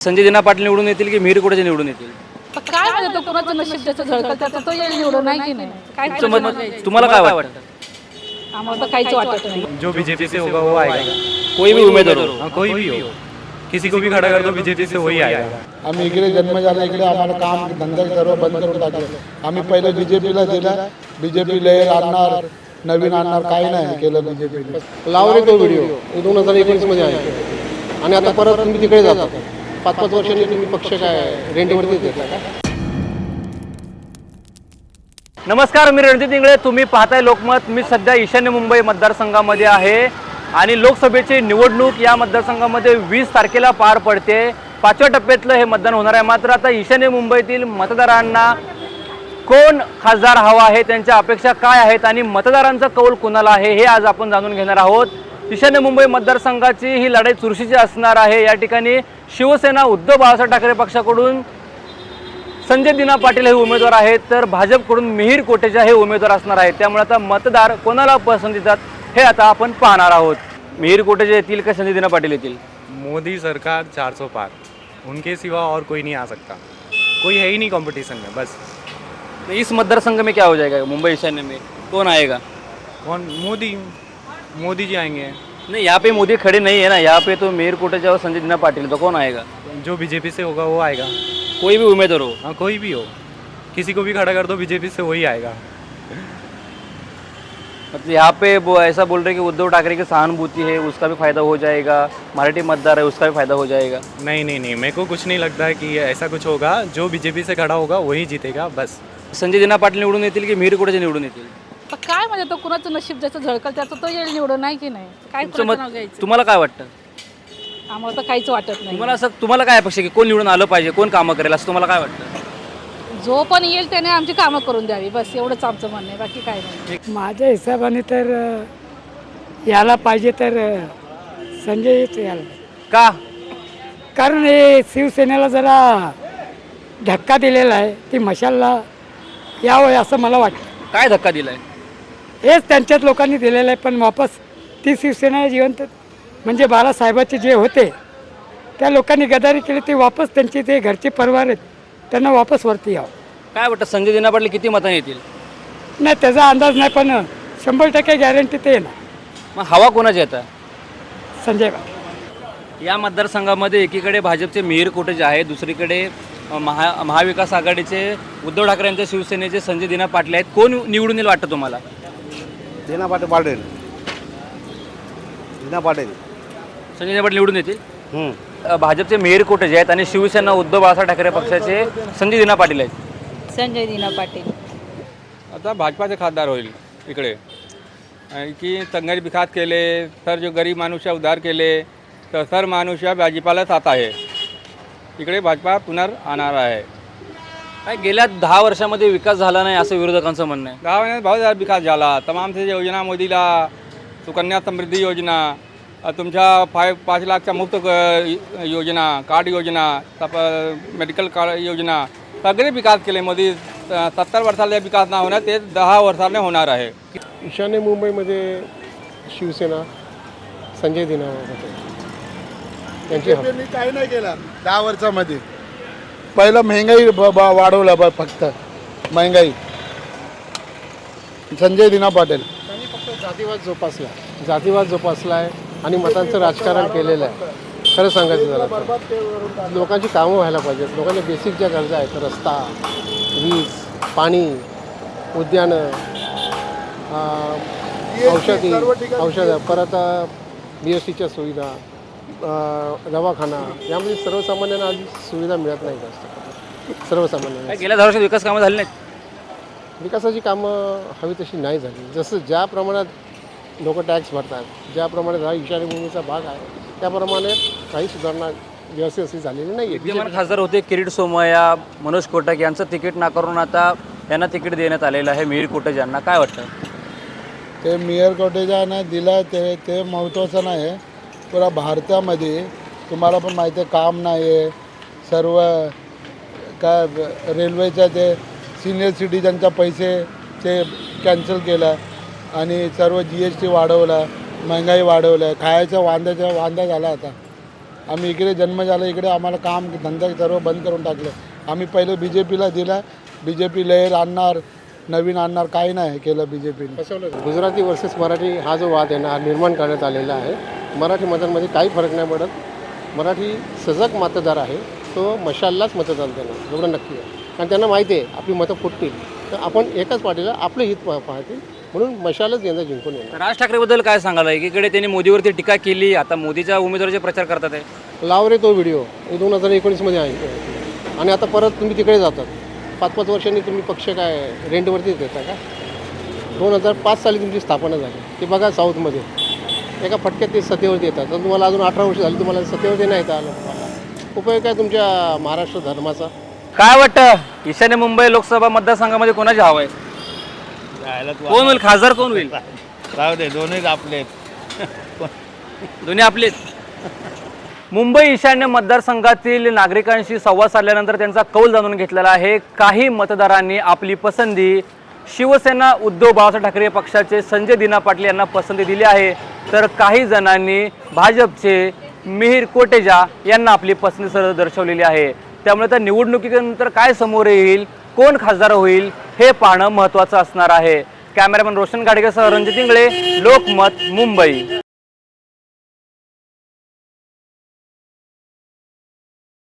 संजय दिना पाटील निवडून येतील की मिहीर कोटेचे निवडून येतील? तर काय म्हणजे तो कुणाचं नशीब ज्याचं झळकल? त्याचं तो येईल निवडून नाही की नाही? काय तुमचं मत- तुम्हाला काय वाटतं? आम्हाला तर काहीच वाटत नाही. जो बीजेपी से होगा वो आएगा. कोई भी उमेदवार हो. हाँ कोई भी हो. किसी को भी खड़ा कर दो बीजेपी से वही आएगा. आम्ही इकडे जन्म झाला इकडे आम्हाला काम धंदा सर्व बंद करून टाकलं आम्ही पहिले बीजेपीला दिला बीजेपी लहर आणणार नवीन आणणार काही नाही केलं बीजेपीने लाव रे तो व्हिडिओ दोन हजार एकोणीसमध्ये आहे. आणि आता परत तुम्ही तिकडे जाता. पाच पाच वर्षांनी तुम्ही पक्ष काय रेंटवरती घेतला का नमस्कार मी रणजित इंगळे. तुम्ही पाहताय लोकमत. मी सध्या ईशान्य मुंबई मतदारसंघामध्ये आहे आणि लोकसभेची निवडणूक या मतदारसंघामध्ये वीस तारखेला पार पडते. पाचव्या टप्प्यातलं हे मतदान होणार आहे. मात्र आता ईशान्य मुंबईतील मतदारांना कोण खासदार हवा आहे? त्यांच्या अपेक्षा काय आहेत? आणि मतदारांचा कौल कुणाला आहे? हे आज आपण जाणून घेणार आहोत. ईशान्य मुंबई मतदारसंघाची ही लढाई चुरशीची असणार आहे. या ठिकाणी शिवसेना उद्धव बाळासाहेब ठाकरे पक्षाकडून संजय दिना पाटील हे उमेदवार आहेत तर भाजपकडून मिहीर कोटेचा हे उमेदवार असणार आहेत. त्यामुळे आता मतदार कोणाला पसंत देतात हे आता आपण पाहणार आहोत. मिहीर कोटेचे येतील का संजय दिना पाटील येतील? मोदी सरकार 400 पार. उनके सिवा और कोई नहीं आ सकता. कोई है ही नहीं कंपटीशन में बस. तो इस मतदारसंघ में क्या हो जाएगा? मुंबई ईशान्य में कौन आएगा? कौन? मोदी. मोदी जी आएँगे। नहीं यहाँ पे मोदी खड़े नहीं है ना यहाँ पे तो मिहीर कोटेचा और संजय दिना पाटिल तो कौन आएगा? जो बीजेपी से होगा वो आएगा। कोई भी उम्मीदवार हो। हाँ कोई भी हो। किसी को भी खड़ा कर दो बीजेपी से वही आएगा। मतलब यहाँ पे वो ऐसा बोल रहे कि उद्धव ठाकरे की सहानुभूति है उसका भी फ़ायदा हो जाएगा। मराठी मतदार है उसका भी फ़ायदा हो जाएगा। नहीं नहीं नहीं मेरे को कुछ नहीं लगता है कि ऐसा कुछ होगा। जो बीजेपी से खड़ा होगा वही जीतेगा बस। संजय दिना पाटील निवडून येतील की मिहीर कोटेचे निवडून येतील? तर काय म्हणजे तो कुणाचं नशीब ज्याचं झळकल त्याचं तो येईल निवडून नाही की नाही? काय तुमचं कुणाचं नाव मत घ्यायचं? तुम्हाला काय वाटतं? आम्हाला तर काहीच वाटत नाही. तुम्हाला असं तुम्हाला काय अपेक्षा आहे की कोण निवडून आलं पाहिजे कोण कामं करेल असं तुम्हाला काय वाटतं? जो पण येईल त्याने आमची कामं करून द्यावी बस एवढंच आमचं म्हणणं आहे बाकी काय नाही. माझ्या हिशोबाने तर अ, याला पाहिजे तर अ, संजयच यायला. पाहिजे. का? कारण हे शिवसेनेला जरा धक्का दिलेला आहे ती मशालला यावं असं मला वाटतं. काय धक्का दिलाय? हेच त्यांच्याच लोकांनी दिलेलं आहे पण वापस ती शिवसेना जिवंत म्हणजे बाळासाहेबाचे जे होते त्या लोकांनी गदारी केली ते वापस त्यांचे ते घरचे परिवार आहेत त्यांना वापस वरती यावं. काय वाटतं संजय दिना पाटील किती मतांनी येतील? नाही त्याचा अंदाज नाही पण शंभर टक्के गॅरंटी ते ना मग हवा कोणाची आता? संजय पाटील या मतदारसंघामध्ये एकीकडे भाजपचे मिहीर कोटे जे आहे दुसरीकडे महा महाविकास आघाडीचे उद्धव ठाकरे यांच्या शिवसेनेचे संजय दिना पाटील आहेत. कोण निवडून येईल वाटतं तुम्हाला? दिना पाटील पाटील. दिना पाटील. संजय दिना पाटील निवडून येतील? अ, भाजपचे मिहीर कोटे जे आहेत आणि शिवसेना उद्धव बाळासाहेब ठाकरे पक्षाचे संजय दिना पाटील आहेत? संजय दिना पाटील. आता भाजपाचे खासदार होईल इकडे. आणि की संघर्ष विकास केले तर जो गरीब माणूस उद्धार केले तर सर माणूस या भाजपालाच आता आहे. इकडे भाजपा पुनर आणणार आहे. काय गेल्या दहा वर्षामध्ये विकास झाला नाही असं विरोधकांचं म्हणणं आहे? दहा महिन्यात बहुत सारा विकास झाला. तमाम से योजना मोदीला सुकन्या समृद्धी योजना अ, तुमच्या फाय पाच लाखच्या मुक्त क- योजना कार्ड योजना तप मेडिकल कार्ड योजना सगळे विकास केले मोदी. सत्तर वर्षाला विकास नाही होणार ते दहा वर्षाने होणार आहे. ईशान्य मुंबईमध्ये शिवसेना संजय दिना होते त्यांची हवा. बीजेपीने काही नाही केलं दहा वर्षामध्ये. पहिलं महंगाई ब- बा वाढवलं ब फक्त. महंगाई. संजय दिना पाटील. त्यांनी फक्त जातीवाद जोपासला. जातीवाद जोपासला आहे आणि मतांचं राजकारण केलेलं आहे. खरं सांगायचं झालं तर. लोकांची कामं व्हायला पाहिजेत. लोकांना बेसिक ज्या गरजा आहेत रस्ता वीज पाणी उद्यानं अं, औषधी औषधं परत बी एस सीच्या सुविधा दवाखाना यामध्ये सर्वसामान्यांना आधी सुविधा मिळत नाही जास्त सर्वसामान्यांना. काय गेल्या दहा वर्षात विकास कामं झाली नाहीत? विकासाची कामं हवी तशी नाही झाली. जसं ज्या प्रमाणात लोक टॅक्स भरतात ज्याप्रमाणे हा ईशान्यभूमीचा भाग आहे त्याप्रमाणे काही सुधारणा व्यवस्थित अशी झालेली नाही आहे विद्यमान खासदार होते किरीट सोमय्या मनोज कोटक यांचं तिकीट नाकारून आता यांना तिकीट देण्यात आलेलं आहे मिहीर कोटक यांना. काय वाटतं ते मेयर कोटेजानं दिलं ते ते महत्त्वाचं नाही आहे पुरा भारतामध्ये तुम्हाला पण माहिती आहे काम नाही आहे सर्व काय रेल्वेच्या ते सिनियर सिटीजनच्या पैसे ते कॅन्सल केलं आणि सर्व जी एस टी वाढवलं महंगाई वाढवलं. खायचं वांद्याच्या वांदा झाला आता. आम्ही इकडे जन्म झाला इकडे आम्हाला काम धंदा सर्व बंद करून टाकलं. आम्ही पहिले बी जे पीला दिला. बी जे पी लहर आणणार नवीन आणणार काही नाही केलं बी जे पीने गुजराती वर्सेस मराठी हा जो वाद आहे ना हा निर्माण करण्यात आलेला आहे. मराठी मतांमध्ये काही फरक नाही पडत. मराठी सजग मतदार आहे. तो मशाललाच मतदान देणार. एवढं नक्की आहे. कारण त्यांना माहिती आहे आपली मतं फुटतील. तर आपण एकाच पार्टीला आपलं हित पाहतील. म्हणून मशालच यंदा जिंकून येणार. राज ठाकरेबद्दल काय सांगाल एकीकडे त्यांनी मोदीवरती टीका केली आता मोदीच्या उमेदवाराचे प्रचार करतात आहे. लाव रे तो व्हिडिओ दोन हजार एकोणीसमध्ये आहे. आणि आता परत तुम्ही तिकडे जातात. पाच पाच वर्षांनी तुम्ही पक्ष काय रेंटवरतीच देता का? दोन हजार पाच साली तुमची स्थापना झाली. ते बघा साऊथमध्ये. एका फटक्यात ते सत्तेवरती येतात तर तुम्हाला अजून अठरा वर्ष झाली तुम्हाला सत्तेवरती नाही येता आलं उपयोग काय तुमच्या महाराष्ट्र धर्माचा? काय वाटतं? ईशान्य मुंबई लोकसभा मतदारसंघामध्ये कोणाची हवा आहे? कोण होईल? खासदार कोण होईल? राहू दे दोन्हीच आपले दोन्ही आपलेच मुंबई ईशान्य मतदारसंघातील नागरिकांशी संवाद साधल्यानंतर त्यांचा कौल जाणून घेतलेला आहे. काही मतदारांनी आपली पसंती शिवसेना उद्धव बाळासाहेब ठाकरे पक्षाचे संजय दिना पाटील यांना पसंती दिली आहे. तर काही जणांनी भाजपचे मिहीर कोटेजा यांना आपली पसंती सर्व दर्शवलेली आहे. त्यामुळे त्या निवडणुकीनंतर काय समोर येईल कोण खासदार होईल हे पाहणं महत्त्वाचं असणार आहे. कॅमेरामॅन रोशन गाडगेसह रणजित इंगळे लोकमत मुंबई.